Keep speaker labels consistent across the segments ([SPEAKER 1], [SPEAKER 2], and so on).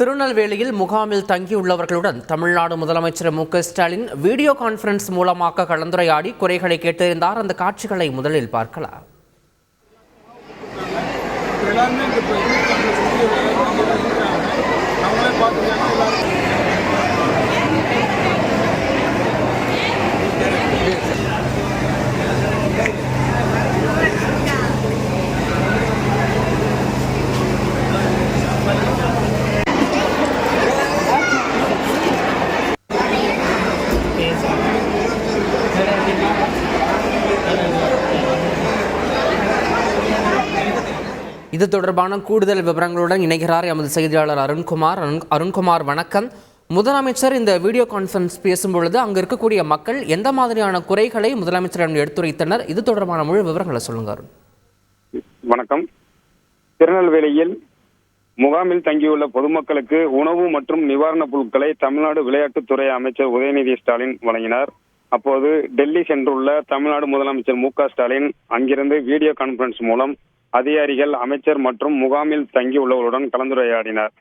[SPEAKER 1] திருநெல்வேலியில் முகாமில் தங்கியுள்ளவர்களுடன் தமிழ்நாடு முதலமைச்சர் மு ஸ்டாலின் வீடியோ கான்ஃபரன்ஸ் மூலமாக கலந்துரையாடி குறைகளை கேட்டிருந்தார். அந்த காட்சிகளை முதலில் பார்க்கலாம்.
[SPEAKER 2] எல்லாருமே
[SPEAKER 1] இது தொடர்பான கூடுதல் விவரங்களுடன் இணைகிறார் எமது செய்தியாளர் அருண்குமார். அருண் அருண்குமார் வணக்கம். முதலமைச்சர் இந்த வீடியோ கான்ஃபரன்ஸ் பேசும்பொழுது அங்கு இருக்கக்கூடிய மக்கள் எந்த மாதிரியான குறைகளை முதலமைச்சரிடம் எடுத்துரைத்தனர்? இது தொடர்பான முழு விவரங்களை சொல்லுங்க அருண்.
[SPEAKER 3] வணக்கம். திருநெல்வேலியில் முகாமில் தங்கியுள்ள பொதுமக்களுக்கு உணவு மற்றும் நிவாரணப் பொருட்களை தமிழ்நாடு விளையாட்டுத்துறை அமைச்சர் உதயநிதி ஸ்டாலின் வழங்கினார். அப்போது டெல்லி சென்றுள்ள தமிழ்நாடு முதலமைச்சர் மு ஸ்டாலின் அங்கிருந்து வீடியோ கான்பரன்ஸ் மூலம் அதிகாரிகள் அமைச்சர் மற்றும் முகாமில் தங்கியுள்ளவர்களுடன் கலந்துரையாடினார்.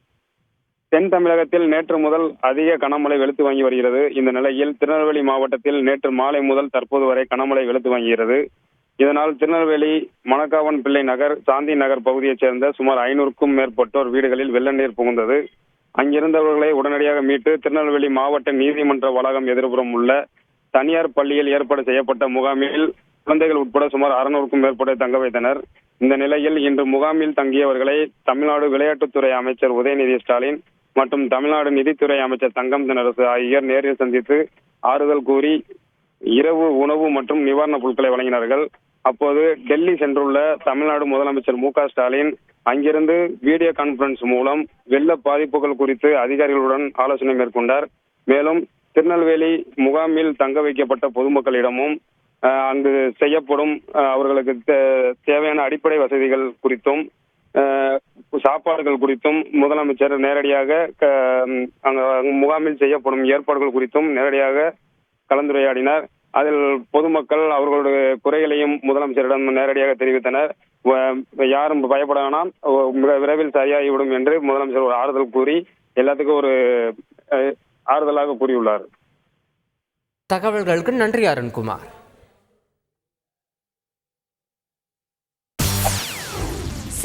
[SPEAKER 3] தென் தமிழகத்தில் நேற்று முதல் அதிக கனமழை வெளுத்து வாங்கி வருகிறது. இந்த நிலையில் திருநெல்வேலி மாவட்டத்தில் நேற்று மாலை முதல் தற்போது வரை கனமழை வெளுத்து வாங்குகிறது. இதனால் திருநெல்வேலி மணக்காவன் பிள்ளை நகர் சாந்தி நகர் பகுதியைச் சேர்ந்த சுமார் ஐநூறுக்கும் மேற்பட்டோர் வீடுகளில் வெள்ள நீர் புகுந்தது. அங்கிருந்தவர்களை உடனடியாக மீட்டு திருநெல்வேலி மாவட்ட நீதிமன்ற வளாகம் எதிர்புறம் உள்ள தனியார் பள்ளியில் ஏற்பாடு செய்யப்பட்ட முகாமில் குழந்தைகள் உட்பட சுமார் அறுநூறுக்கும் மேற்பட்டோர் தங்க வைத்தனர். இந்த நிலையில் இன்று முகாமில் தங்கியவர்களை தமிழ்நாடு விளையாட்டுத்துறை அமைச்சர் உதயநிதி ஸ்டாலின் மற்றும் தமிழ்நாடு நிதித்துறை அமைச்சர் தங்கம் தினரசு ஆகியோர் நேரில் சந்தித்து ஆறுதல் கூறி இரவு உணவு மற்றும் நிவாரணப் பொருட்களை வழங்கினார்கள். அப்போது டெல்லி சென்றுள்ள தமிழ்நாடு முதலமைச்சர் மு ஸ்டாலின் அங்கிருந்து வீடியோ கான்பரன்ஸ் மூலம் வெள்ள பாதிப்புகள் குறித்து அதிகாரிகளுடன் ஆலோசனை மேற்கொண்டார். மேலும் திருநெல்வேலி முகாமில் தங்க வைக்கப்பட்ட பொதுமக்களிடமும் அங்கு செய்யப்படும் அவர்களுக்கு தே- தேவையான அடிப்படை வசதிகள் குறித்தும் சாப்பாடுகள் குறித்தும் முதலமைச்சர் நேரடியாக அங்க முகாமில் செய்யப்படும் ஏற்பாடுகள் குறித்தும் நேரடியாக கலந்துரையாடினார். அதில் பொதுமக்கள் அவர்களுடைய குறைகளையும் முதலமைச்சரிடம் நேரடியாக தெரிவித்தனர். யாரும் பயப்பட வேணாம். மிக விரைவில் சரியாகிவிடும் என்று முதலமைச்சர் ஒரு ஆறுதல் கூறி எல்லாத்துக்கும் ஒரு ஆறுதலாக கூறியுள்ளார்.
[SPEAKER 1] தகவல்களுக்கு நன்றி அருண்குமார்.